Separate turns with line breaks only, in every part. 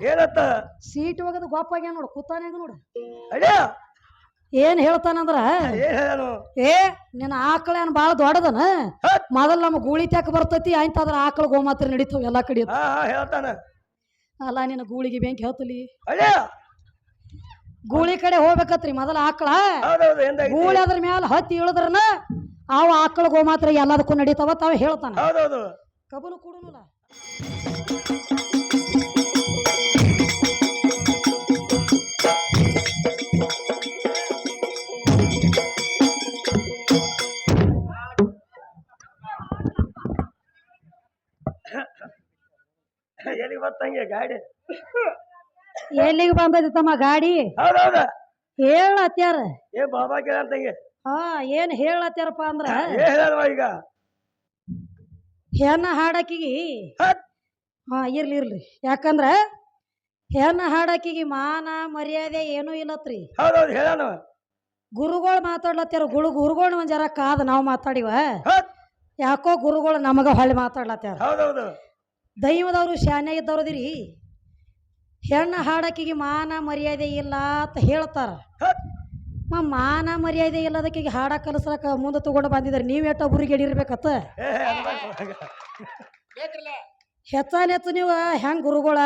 ಏನತ್ತ?
Seat ಒಗದು ಗೊಪ್ಪಾಗ್ಯ ನೋಡು ಕೂತಾನ್ಯಾಗ ನೋಡು.
ಅಡ್ಯಾ!
ಏನ್ ಹೇಳ್ತಾನಂದ್ರ
ಏನ್
ಏ ನಿನ್ನ ಆಕಳ ಏನ್ ಬಾಳ ದೊಡ್ಡದನ?
ಹತ್.
ಮೊದಲ್ ನಮ್ಮ ಗೂಳಿ ತ್ಯಾಕ ಬರ್ತೈತಿ ಆಯ್ತಾದ್ರ ಆಕಳ ಗೋಮಾತ್ರ ನಡೀತಾವ ಎಲ್ಲಾ ಕಡೆ
ಹಾ ಹಾ ಹೇಳ್ತಾನ.
ಅಲ್ಲ ನಿನ್ನ ಗೂಳಿಗೆ ಬೆಂಕಿ ಹೇಳ್ತಲಿ
ಅಡ್ಯಾ!
ಗೂಳಿ ಕಡೆ ಹೋಗ್ಬೇಕತ್ರಿ ಮೊದಲ ಆಕಳ.
ಹೌದೌದು ಎಂದಾಗಿ
ಗೂಳಿ ಅದ್ರ ಮ್ಯಾಲ ಹತ್ತಿ ಇಳಿದ್ರನ ಅವ ಆಕಳ ಗೋಮಾತ್ರ ಎಲ್ಲದಕ್ಕೂ ನಡೀತಾವ ತಾವ ಹೇಳ್ತಾನ.
ಹೌದೌದು.
ಕಬಲು ಕೂಡುನಲ್ಲ?
ಎಲ್ಲಿಗೆ ಬರ್ತಂಗೆ ಗಾಡಿ?
ಎಲ್ಲಿಗೆ ಬಂದೈತಿ ತಮ್ಮ ಗಾಡಿ?
ಹೌದೌದ.
ಹೇಳತ್ಯಾರ.
ಏ ಬಾಬಾ ಕೇಳಂತಂಗೆ
ಹಾ ಏನ್ ಹೇಳತ್ಯಾರಪ್ಪ ಅಂದ್ರ?
ಈಗ?
ಹೆಣ್ಣ ಹಾಡಕಿಗಿ. ಹಾ ಇರ್ಲಿ ಇರ್ಲಿ. ಯಾಕಂದ್ರ ಹೆಣ್ಣ ಹಾಡಕಿಗಿ ಮಾನ ಮರ್ಯಾದೆ ಏನೂ ಇಲ್ಲತ್ರಿ.
ಹೌದೌದು
ಗುರುಗಳು ಮಾತಾಡ್ಲತ್ತಾರ ಗುರು ಗುರುಗಳು ಒಂದ್ ಜರ ಕಾದ ನಾವು ಮಾತಾಡಿವ. ಯಾಕೋ ಗುರುಗಳು ನಮಗ ಹೊಳ್ಳಿ ಮಾತಾಡ್ಲತ್ತಾರ.
ಹೌದೌದು.
ದೈವದವ್ರು ಶಾನೆ ಇದ್ದವ್ರದಿರಿ ಹೆಣ್ಣು ಹಾಡಕಿಗೆ ಮಾನ ಮರ್ಯಾದೆ ಇಲ್ಲ ಅಂತ ಹೇಳ್ತಾರ. ಮಾನ ಮರ್ಯಾದೆ ಇಲ್ಲದಕ್ಕೆ ಹಾಡ ಕಲಿಸ್ಲಕ ಮುಂದೆ ತಗೊಂಡು ಬಂದಿದ್ದಾರೆ ನೀವು ಎಟ್ಟ ಒಬ್ರಿಗೆ ಹಿಡಿರ್ಬೇಕತ್ತ? ಹೆಚ್ಚು ನೀವು ಹೆಂಗ್ ಗುರುಗಳ?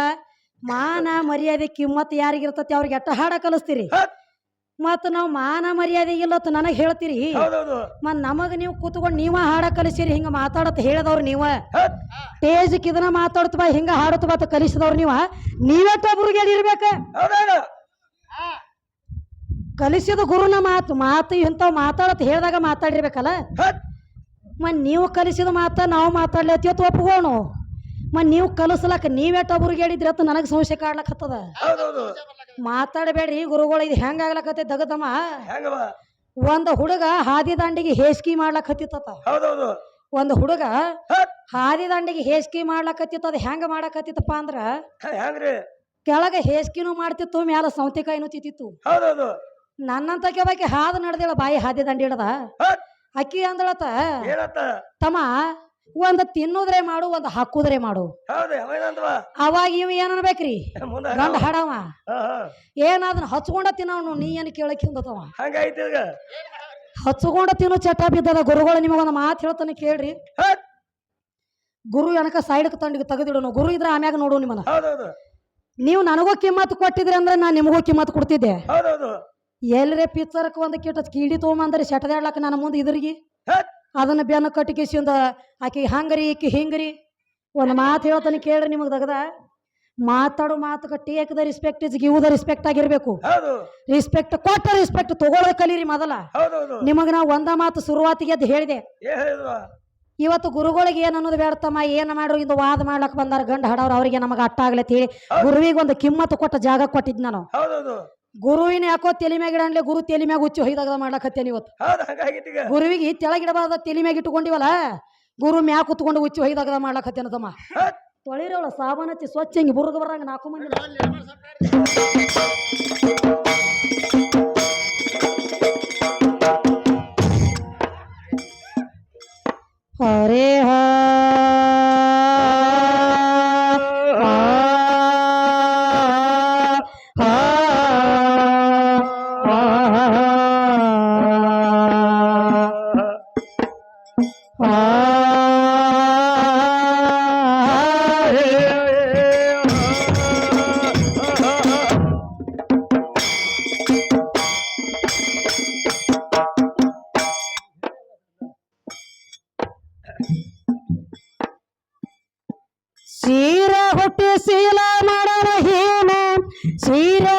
ಮಾನ ಮರ್ಯಾದೆ ಕಿಮ್ಮತ್ ಯಾರಿಗಿರ್ತತಿ? ಅವ್ರಿಗೆ ಎಟ್ಟ ಹಾಡ ಕಲಿಸ್ತೀರಿ? ಮತ್ತ ನಾವು ಮಾನ ಮರ್ಯಾದೆ ಇಲ್ಲ ನನಗೆ ಹೇಳ್ತೀರಿ.
ಹೌದೌದು.
ಮತ್ ನಮಗ್ ನೀವು ಕೂತ್ಕೊಂಡು ನೀವ ಹಾಡ ಕಲಿಸಿರಿ ಹಿಂಗ ಮಾತಾಡತ್ ಹೇಳದವ್ರ ನೀವ.
ಹತ್.
ಟೇಜ್ ಇದನ್ನ ಮಾತಾಡ್ತ ಬಾ ಹಿಂಗ ಹಾಡತ್ ಬಾ ಕಲಿಸಿದವ್ರು ನೀವ. ನೀವೆಟ್ಟ ಒಬ್ರು ಹಿಡಿರ್ಬೇಕ
ಹೌದೌದು.
ಕಲಿಸಿದ ಗುರುನ ಮಾತು ಮಾತು ಇಂಥವು ಮಾತಾಡತ್ ಹೇಳಿದಾಗ ಮಾತಾಡಿರ್ಬೇಕಲ್ಲ?
ಮತ್ತು
ಮತ್ ನೀವು ಕಲಿಸಿದ ಮಾತ ನಾವು ಮಾತಾಡ್ಲತ್ತಿ ಅಂತ ಒಪ್ಕೋಣ ಮತ್ ನೀವು ಕಲಿಸ್ಲಕ್ಕ ನೀವೆಟ್ಟ ಒಬ್ರಿಗೆ ಹೇಳಿದ್ರಿ ಅಂತ ನನಗೆ ಸಂಶಯ ಕಾಡ್ಲಕತ್ತದ.
ಹೌದೌದು.
ಮಾತಾಡಬೇಡ್ರಿ ಗುರುಗಳು ಇದು ಹೆಂಗ ಆಗ್ಲಕತ್ತೆ ದಗದಮ್ಮ
ಒಂದು
ಒಂದ್ ಹುಡುಗ ಹಾದಿ ದಾಂಡಿಗೆ ಹೇಸ್ಕಿ ಮಾಡ್ಲಕ್ ಹತ್ತಿತ್ತ
ಹೌದೌದು.
ಒಂದ್ ಹುಡುಗ. ಹಾದಿ ದಾಂಡಿಗೆ ಹೇಸ್ಕಿ ಮಾಡ್ಲಕ್ ಅದು ಹೆಂಗ ಮಾಡಕ್ ಹತ್ತಿತ್ತಪ್ಪ ಅಂದ್ರ
ಹೆಂಗ್ರಿ?
ಕೆಳಗ ಹೇಸ್ಕಿನೂ ಮಾಡ್ತಿತ್ತು ಮ್ಯಾಲ ಸೌತೆಕಾಯಿನೂ ತಿತ್ತಿತ್ತು.
ಹೌದೌದು.
ನನ್ನಂತ ಕೆಬಾಕಿ ಹಾದು ನಡೆದಿಳ ಬಾಯಿ ಹಾದಿ ದಂಡಿ ಹಿಡ್ದ.
ಹತ್.
ಅಕ್ಕಿ
ಅಂದಳತ್ತ
ತಮ್ಮ ಒಂದ್ ತಿನ್ನುದ್ರೆ ಮಾಡು ಒಂದ್ ಹಾಕುದ್ರೆ ಮಾಡು.
ಹೌದು
ಅವಾಗ ಇವ್ ಏನ್ ಅನ್ಬೇಕ್ರಿ
ಮುಂದ
ಗಂಡ ಹಾಡವ. ಏನ್ ಅದನ್ನ ಹಚ್ಕೊಂಡ ತಿನ್ನವನು ನೀ ಏನ್ ಕೇಳಕ್ ಹಿಂದತವ
ಹಂಗಾಯ್ತು ಈಗ.
ಹಚ್ಕೊಂಡ ತಿನ್ನು ಚಟ ಬಿದ್ದದ ಗುರುಗಳು ನಿಮಗೊಂದು ಮಾತು ಹೇಳ್ತಾನೆ ಕೇಳ್ರಿ. ಗುರು ಎನಕ ಸೈಡ್ಗೆ ತಂಡಿಗೆ ತೆಗೆದಿಡೋನು ಗುರು ಇದ್ರ ಆಮ್ಯಾಗ ನೋಡು ನಿಮ್ಮನ್ನ. ನೀವು ನನಗೂ ಕಿಮ್ಮತ್ ಕೊಟ್ಟಿದ್ರಿ ಅಂದ್ರೆ ನಾ ನಿಮಗೂ ಕಿಮ್ಮತ್ ಕೊಡ್ತಿದ್ದೆ.
ಹೌದೌದು.
ಎಲ್ಲರೇ ಪಿಚ್ಚರ್ಕ್ ಒಂದು ಕಿಟ ಕೀಡಿ ತೊಗೊಂಬಂದ್ರಿ ಸೆಟದಾಡ್ಲಕ್ಕ ನನ್ನ ಮುಂದೆ ಇದ್ರಿಗೆ. ಅದನ್ನ ಬೆನ್ನ ಕಟ್ಟಿಕಿಸಿಂದ ಆಕಿ ಹಂಗರಿ ಈಕಿ ಹಿಂಗ್ರಿ? ಒಂದು ಮಾತು ಹೇಳ್ತಾನೆ ಕೇಳ್ರಿ ನಿಮಗೆ ತಗದ ಮಾತಾಡೋ ಮಾತು take the respect is give the respect ಆಗಿರ್ಬೇಕು. ರಿಸ್ಪೆಕ್ಟ್ ಕೊಟ್ಟ ರಿಸ್ಪೆಕ್ಟ್ ತಗೊಳ್ಳೋದು ಕಲೀರಿ ಮೊದಲ. ನಿಮಗೆ ನಾ ಒಂದ ಮಾತು ಶುರುವಾತಿಗೆ ಅದು ಹೇಳಿದೆ. ಇವತ್ತು ಗುರುಗಳಿಗೆ ಏನ್ ಅನ್ನೋದು ಬೇಡತಮ್ಮ ಏನು ಮಾಡ್ರು ಇದು ವಾದ ಮಾಡ್ಲಕ್ ಬಂದಾರ ಗಂಡ ಹಡವ್ರು ಅವರಿಗೆ ನಮಗೆ ಅಟ್ಟ ಆಗ್ಲತ್ತಿ ಗುರುವಿಗೆ ಒಂದು ಕಿಮ್ಮತ್ತು ಕೊಟ್ಟ ಜಾಗ ಕೊಟ್ಟಿದ್ ನಾನು. ಗುರುವಿನ ಯಾಕೋ ತಲೆ ಮ್ಯಾಗ ಗುರು ತಲೆ ಮ್ಯಾಗ ಹುಚ್ಚಿ ಹೊಯ್ದಾಗ ಮಾಡ್ಲಕತ್ತೇನೆ ಇವತ್ತು.
ಹೌದು ಹಂಗಾಗಿತ್ತು ಈಗ.
ಗುರುವಿಗೆ ತೆಳಗಿಡಬಾರ್ದ ತಲೆ ಮ್ಯಾಗ ಇಟ್ಕೊಂಡಿವಲ್ಲ ಗುರು ಮ್ಯಾಗ ಕುತ್ಕೊಂಡು ಹುಚ್ಚಿ ಹೊಯ್ದಾಗ ಮಾಡ್ಲಾಕತ್ತೇನ ತಮ್ಮ. ತೊಳಿರೋಳ ಸಾಬಾನ್ ಹಚ್ಚಿ ಸ್ವಚ್ಛ ಹಿಂಗೆ ಬುರ್ಗ ಬರಂಗ ನಾಲ್ಕು ಮಂದಿ. ಹರೇ ಹಾ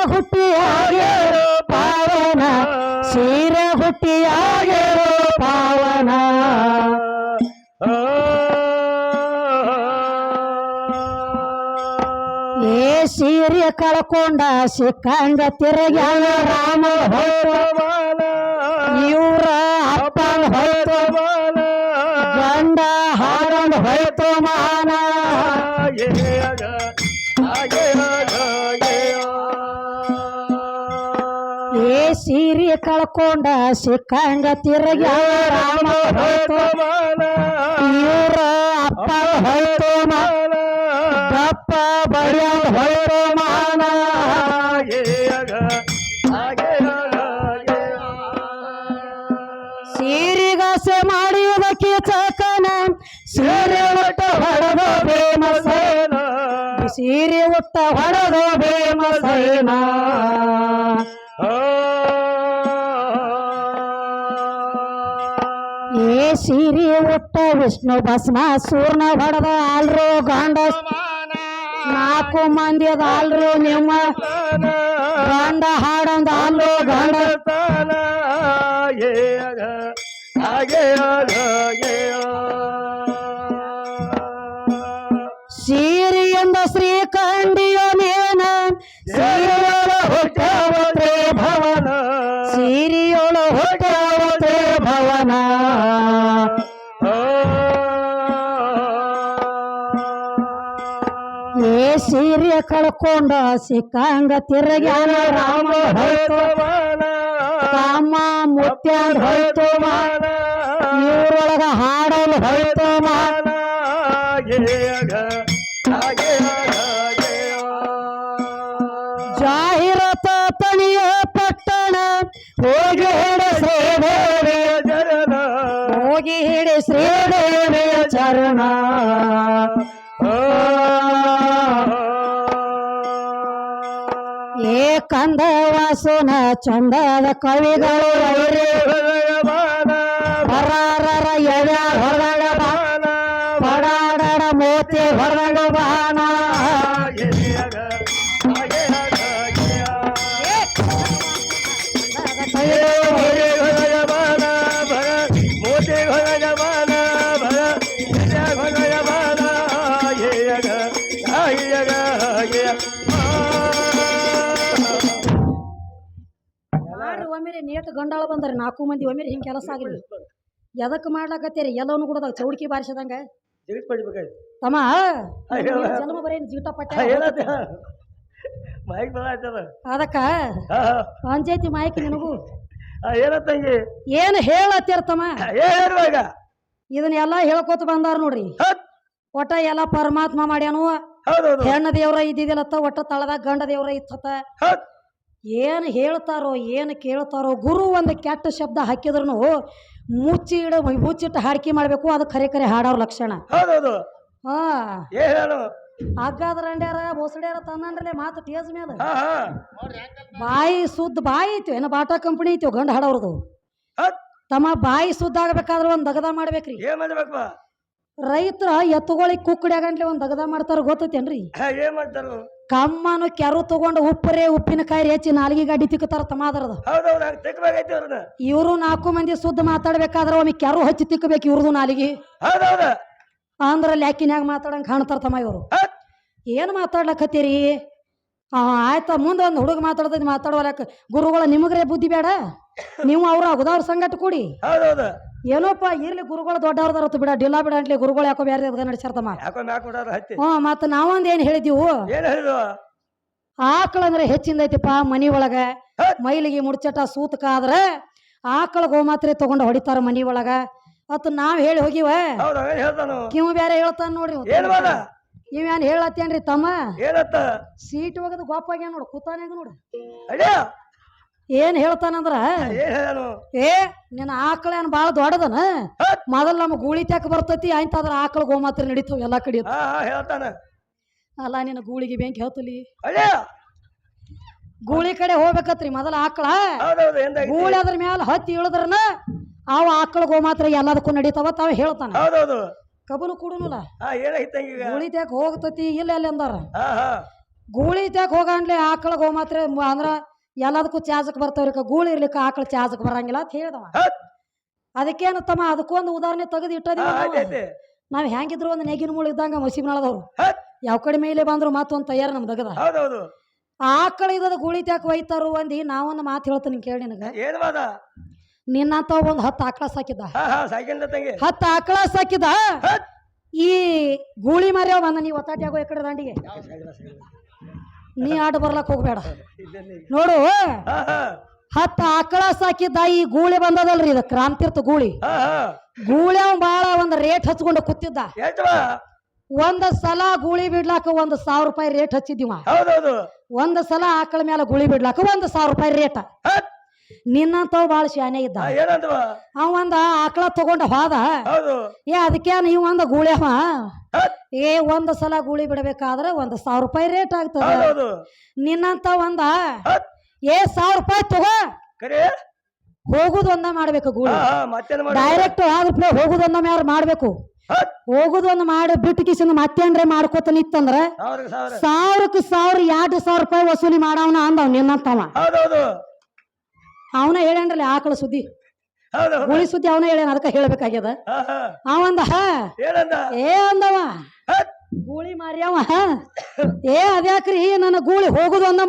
ಸೀರೆ ಹುಟ್ಟಿ ಆಗೇರೋ ಪಾವನ. ಸೀರೆ ಹುಟ್ಟಿ ಆಗೇರೋ ಪಾವನ ಏ ಸೀರೆ ಕಳ್ಕೊಂಡ ಸಿಕ್ಕಂಗ ತಿರುಗ್ಯಾನ ರಾಮ ಹೋಯ್ತು ಇವ್ರ ಅಪ್ಪನ ಹೋಯ್ತು ಗಂಡ ಹಾಡನ್ ಹೋಯ್ತು ಮಾನ ಏ ಕಳ್ಕೊಂಡ ಸಿಕ್ಕಂಗ ತಿರಗಿ ರಾಮ ಅಪ್ಪ ಹೊಯ್ತು. ಅಪ್ಪ ಬಡಿಯ ಹೊಯ್ತು ಮಾನ ಸೀರಿಗಾಸೆ ಮಾಡಿದ ಚಕನ. ಸೀರೆ ಒಟ್ಟ ಹೊಡೆದು ಭೀಮಸೇನ ಸೀರೆ ಒಟ್ಟ ಹೊಡೆದು ಭೀಮಸೇನ ಸೀರೆ ಉಟ್ಟ ವಿಷ್ಣು ಭಸ್ಮ ಸೂರ್ಣ ಹೊಡೆದ ಆಲ್ರು ಗಾಂಡ ನಾಲ್ಕು ಮಂದಿ ಅದ ಆಲ್ರು ನಿಮ್ಮ ಗಂಡ ಹಾಡಂದ ಆಲ್ರು ಹಾಗೆ ಸೀರೆಯಿಂದ ಕಳ್ಕೊಂಡ ಸಿಕ್ಕಂಗ ತಿರುಗ್ಯಾನ ರಾಮ ಹೋಯ್ತು. ಕಾಮ ಮುತ್ಯಾಂದ್ ಹೋಯ್ತು ಇವ್ರೊಳಗ ಹಾಡಲು ಹೋಯ್ತು ಮಾ ಜಾಹಿರತ ತಣಿಯ ಪಟ್ಟಣ. ಹೋಗಿ ಹಿಡಿ ಶ್ರೀದೇವಿ ಹೋಗಿ ಹಿಡಿ ಶ್ರೀದೇವಿಯ ಚರಣ. ಕಂದ ವಾಸುನ ಚಂದದ ಕವಿಗಳು ಮಾಡ್ರಿ ನೇಟ್ ಗಂಡಾಳ ಬಂದ್ರಿ ನಾಲ್ಕು ಮಂದಿ ಒಮ್ಮೆ ಹಿಂಗೆ ಕೆಲಸ ಆಗಲಿ ಎದಕ್ಕೆ ಮಾಡ್ಲಾಕತ್ತೀರಿ? ಎಲ್ಲವನು ಕೂಡ ಚೌಡ್ಕಿ ಬಾರಿಸದಂಗ.
ಜಿಗಿಟ್ ಪಡಿಬೇಕಾಯ್ತು.
ತಮ್ಮ. ಜನ್ಮ ಬರೇನು ಜೀಟ ಪಟ್ಟ.
ಮೈಕ್
ಅದಕ್ಕ? ಅಂಜೈತಿ ಮಾಯ್ಕಿ ನಿನಗೂ?
ಏನತ್ತಂಗಿ
ಏನ್ ಹೇಳತ್ತೀರ ತಮ್ಮ?
ಇದನ್ನ
ಇದನ್ನೆಲ್ಲ ಹೇಳ್ಕೊತ ಬಂದಾರ ನೋಡ್ರಿ. ಒಟ್ಟ ಎಲ್ಲ ಪರಮಾತ್ಮ ಮಾಡ್ಯಾನು. ಹೆಣ್ಣ ದೇವ್ರ ಇದ್ದಿದಿಲ್ಲತ್ತ ಒಟ್ಟ ತಳದಾಗ ಗಂಡ ದೇವ್ರ ಇತ್ತತ್ತ. ಏನು ಹೇಳ್ತಾರೋ ಏನು ಕೇಳ್ತಾರೋ ಗುರು ಒಂದು ಕೆಟ್ಟ ಶಬ್ದ ಹಾಕಿದ್ರು ಮುಚ್ಚಿ ಇಡ ಮುಚ್ಚಿಟ್ಟು ಹಾಡಿಕೆ ಮಾಡಬೇಕು ಅದು ಖರೆ ಖರೆ ಹಾಡೋರ್ ಲಕ್ಷಣ. ಹಾ. ಹಗ್ಗಾದ್ರ ಅಂಡ್ಯಾರ ಬೋಸಡ್ಯಾರ ಮಾತು ಟೇಜ್
ಮೇದ
ಬಾಯಿ ಸುದ್ದ ಬಾಯಿ ಐತಿ ಏನೋ ಬಾಟಾ ಕಂಪನಿ ಐತಿ ಗಂಡ ಹಾಡೋರ್ದು. ತಮ್ಮ ಬಾಯಿ ಸುದ್ದ ಆಗ್ಬೇಕಾದ್ರೆ ಒಂದು ದಗದ ಮಾಡ್ಬೇಕ್ರಿ.
ಏನ್ ಮಾಡ್ಬೇಕಪ್ಪ
ರೈತರ ಎತ್ತುಗಳಿಗೆ ಕುಕ್ಕಡಿ ಆಗಂಟ್ಲೆ ಒಂದು ದಗದ ಮಾಡ್ತಾರ ಗೊತ್ತೈತೇನ್ರಿ?
ಏನ್ ಮಾಡ್ತಾರ?
ಕಮ್ಮನು ಕೆರು ತಗೊಂಡು ಉಪ್ಪರೇ ಉಪ್ಪಿನಕಾಯಿ ಹೆಚ್ಚಿ ನಾಲ್ಗಿ ಗಾಡಿ ತಿಕ್ಕತಾರ ತಮಾದ್ರದ
ಹೌದೌದು
ಇವರು ನಾಲ್ಕು ಮಂದಿ ಸುದ್ದ ಮಾತಾಡ್ಬೇಕಾದ್ರೆ ಒಮ್ಮೆ ಕೆರು ಹಚ್ಚಿ ತಿಕ್ಕಬೇಕು ಇವ್ರದು ನಾಲಿಗೆ.
ಹೌದೌದ.
ಅಂದ್ರ ಲ್ಯಾಕಿನ್ಯಾಗ ಮಾತಾಡಂಗ್ ಕಾಣ್ತಾರ ತಮ್ಮ ಇವರು. ಏನ್ ಮಾತಾಡ್ಲಕತ್ತೀರಿ? ಆ ಆಯ್ತಾ ಮುಂದೆ ಒಂದು ಹುಡುಗ ಮಾತಾಡ್ತೈತಿ ಮಾತಾಡುವಲಕ್ಕ ಗುರುಗಳ ನಿಮಗ್ರೆ ಬುದ್ಧಿ ಬೇಡ ನೀವು ಅವ್ರ ಅಗದವ್ರ ಸಂಗಟ ಕೊಡಿ.
ಹೌದೌದ.
ಏನೋಪ್ಪ ಇರ್ಲಿ ಗುರುಗಳು ದೊಡ್ಡವ್ರದಾರತ್ತು ಬಿಡ ಡಿಲ್ಲ ಬಿಡ ಅಂಟ್ಲಿ ಗುರುಗಳು ಯಾಕೋ ಬೇರೆ ಅದ ನಡ್ಸ್ಯಾರ್ತಮ್ಮ
ಯಾಕೋ ಮ್ಯಾಕ್ ಬಿಡಾರ ಹತ್ತಿ.
ಹ್ಞೂ ಮತ್ತೆ ನಾವೊಂದು ಏನು ಹೇಳಿದ್ದೀವು
ಏನ್ ಹೇಳಿದ್ರು
ಆಕಳ ಅಂದ್ರೆ ಹೆಚ್ಚಿಂದ ಐತಿಪ್ಪ ಮನಿ ಒಳಗ. ಮೈಲಿಗೆ ಮುಡ್ಚಟ ಸೂತಕ ಆದ್ರೆ ಆಕಳ ಗೋಮಾತ್ರೆ ತಗೊಂಡು ಹೊಡಿತಾರ ಮನಿ ಒಳಗ. ಮತ್ತು ನಾವ್ ಹೇಳಿ ಹೋಗಿವ.
ಹೌದ ಏನ್ ಹೇಳ್ತಾನು?
ಕಿವ್ ಬೇರೆ ಹೇಳ್ತಾನ ನೋಡ್ರಿ ನೀವ್
ಏನ್
ಹೇಳತ್ತೇನ್ರಿ ತಮ್ಮ?
ಏನತ್ತ?
ಸೀಟ್ ಹೋಗದ ಗೋಪಾಗ್ಯ ನೋಡು ಕೂತಾನೆ ನೋಡು.
ಅಡ್ಯಾ?
ಏನ್ ಹೇಳ್ತಾನಂದ್ರ?
ಏನ್
ಏ ನಿನ್ನ ಆಕಳ ಏನ್ ಬಾಳ ದೊಡ್ಡದನ. ಮೊದಲ್ ನಮ್ಮ ಗೂಳಿ ತ್ಯಾಕ ಬರ್ತೈತಿ ಆಯ್ತಾದ್ರ ಆಕಳ ಗೋಮಾತ್ರ ನಡೀತಾವ ಎಲ್ಲಾ ಕಡೆ.
ಹಾ ಹಾ ಹೇಳ್ತಾನ.
ಅಲ್ಲ ನಿನ್ನ ಗೂಳಿಗೆ ಬೆಂಕಿ ಹೇಳ್ತಲಿ? ಗೂಳಿ ಕಡೆ ಹೋಗ್ಬೇಕತ್ರಿ ಮೊದಲ ಆಕಳ.
ಹೌದೌದು ಎಂದಾಗಿ
ಗೂಳಿ ಅದ್ರ ಮ್ಯಾಲ ಹತ್ತಿ ಇಳದ್ರನ ಅವ ಆಕಳ ಗೋಮಾತ್ರ ಎಲ್ಲದಕ್ಕೂ ನಡೀತಾವ ತಾವ ಹೇಳ್ತಾನ.
ಹೌದೌದು.
ಕಬಲು ಕೊಡುನಲ್ಲ?
ಹಾ
ಗೂಳಿ ತ್ಯಾಕ ಹೋಗ್ತತಿ ಇಲ್ಲ ಅಲ್ಲಿ ಅಂದಾರ.
ಹಾ ಹಾ.
ಗೂಳಿ ತ್ಯಾಕ ಹೋಗಂಡ್ಲೆ ಆಕಳ ಗೋಮಾತ್ರ ಮ- ಅಂದ್ರ ಎಲ್ಲದಕ್ಕೂ ಚಾಜಕ್ ಬರ್ತಾವ್ರಿಕ ಗೂಳಿ ಇರ್ಲಿಕ್ಕೆ ಆಕಳ ಚಾಜಕ್ ಬರಂಗಿಲ್ಲ ಅಂತ ಹೇಳ್ದವ. ಅದಕ್ಕೇನು ತಮ್ಮ ಅದಕ್ಕೊಂದು ಉದಾಹರಣೆ ತೆಗೆದು
ಇಟ್ಟದಿ
ನಾವ್. ಹೆಂಗಿದ್ರು ಒಂದು ನೆಗಿನ ಮುಳು ಇದ್ದಂಗ ಮಸೀಬ್ನಾಳದವ್ರು ಯಾವ ಕಡೆ ಮೇಲೆ ಬಂದ್ರು ಮತ್ತೊಂದು ತಯಾರ ನಮ್ ದಗದ ಆಕಳ ಇದ್ದದ ಗೂಳಿ ತ್ಯಾಕ್ ಒಯ್ತಾರು ಅಂದಿ ನಾವೊಂದು ಮಾತು ಹೇಳ್ತೀನಿ ಕೇಳಿ ನಿನಗ. ನಿನ್ನಂತ ಒಂದ್ ಹತ್ತು ಆಕಳ ಸಾಕಿದ್ದ. ಹತ್ತು ಆಕಳ ಸಾಕಿದ ಈ ಗೂಳಿ ಮರ್ಯಾವ ಬಂದ ನೀ ಒತ್ತಾಟಿ ಆಗೋ ಈ ಕಡೆ ದಾಂಡಿಗೆ. ನೀ ಆಟ ಬರ್ಲಕ್ ಹೋಗ್ಬೇಡ. ನೋಡು. ಹತ್ತ ಆಕಳ ಸಾಕಿದ್ದ ಈ ಗೂಳಿ ಬಂದದಲ್ರಿ ಇದು ಕ್ರಾಂತಿರ್ತ ಗೂಳಿ. ಗೂಳಿ ಅವ್ ಬಾಳ ಒಂದ್ ರೇಟ್ ಹಚ್ಕೊಂಡು ಕೂತಿದ್ದ. ಒಂದ್ ಸಲ ಗೂಳಿ ಬಿಡ್ಲಾಕ ಒಂದ್ ಸಾವಿರ ರೂಪಾಯಿ ರೇಟ್ ಹಚ್ಚಿದ್ದೀವ.
ಹೌದೌದು.
ಒಂದ್ ಸಲ ಆಕಳ ಮೇಲೆ ಗೂಳಿ ಬಿಡ್ಲಾಕ ಒಂದ್ ಸಾವಿರ ರೂಪಾಯಿ ರೇಟ್. ನಿನ್ನಂತವ್ ಬಾಳ ಶಾನೆ ಇದ್ದ.
ಅವಂದ ಏನಂತವ
ಅವ ಒಂದ ಆಕಳ ತಗೊಂಡ ಹೋದ. ಏ ಅದಕ್ಕೆ ನೀವು ಒಂದ ಗೂಳಿ ಅವ? ಏ ಒಂದ್ ಸಲ ಗೂಳಿ ಬಿಡಬೇಕಾದ್ರ ಒಂದ್ ಸಾವಿರ ರೂಪಾಯಿ ರೇಟ್ ಆಗ್ತದ. ನಿನ್ನಂತ ಒಂದ? ಏ ಸಾವಿರ ರೂಪಾಯಿ ತಗೋ. ಹೋಗುದು ಒಂದ ಮಾಡ್ಬೇಕು ಗೂಳಿ. ಡೈರೆಕ್ಟ್ ಆದ್ರ ಹೋಗುದು ಒಂದ ಮ್ಯಾರ ಮಾಡ್ಬೇಕು? ಹೋಗುದು ಒಂದ್ ಮಾಡಿ ಬಿಟ್ಟು ಕಿಸಿಂದ ಮತ್ತೇನ್ರೆ ಮಾಡ್ಕೋತ ನಿತ್ತಂದ್ರ
ಸಾವಿರ ಸಾವಿರ.
ಸಾವಿರಕ್ಕೆ ಸಾವಿರ ಎರಡು ಸಾವಿರ ರೂಪಾಯಿ ವಸೂಲಿ ಮಾಡವನ ಅಂದವ್ ನಿನ್ನಂತವ. ಅವನ ಹೇಳ್ಯಾನ್ರಲ್ಲ ಆಕಳ ಸುದ್ದಿ.
ಹೌದು
ಗುಳಿ ಸುದ್ದಿ ಅವನ ಹೇಳ್ಯಾನ ಅದಕ್ಕೆ ಹೇಳ್ಬೇಕಾಗ್ಯದ. ಅವಂದ ಹ.
ಏನಂದ?
ಏ ಅಂದವ.
ಹತ್,
ಗೂಳಿ ಮಾರ್ಯಾವ ಹ. ಏ ಅದ್ಯಾಕ್ರಿ ನನ್ನ ಗೂಳಿ ಹೋಗುದು ಅಂದ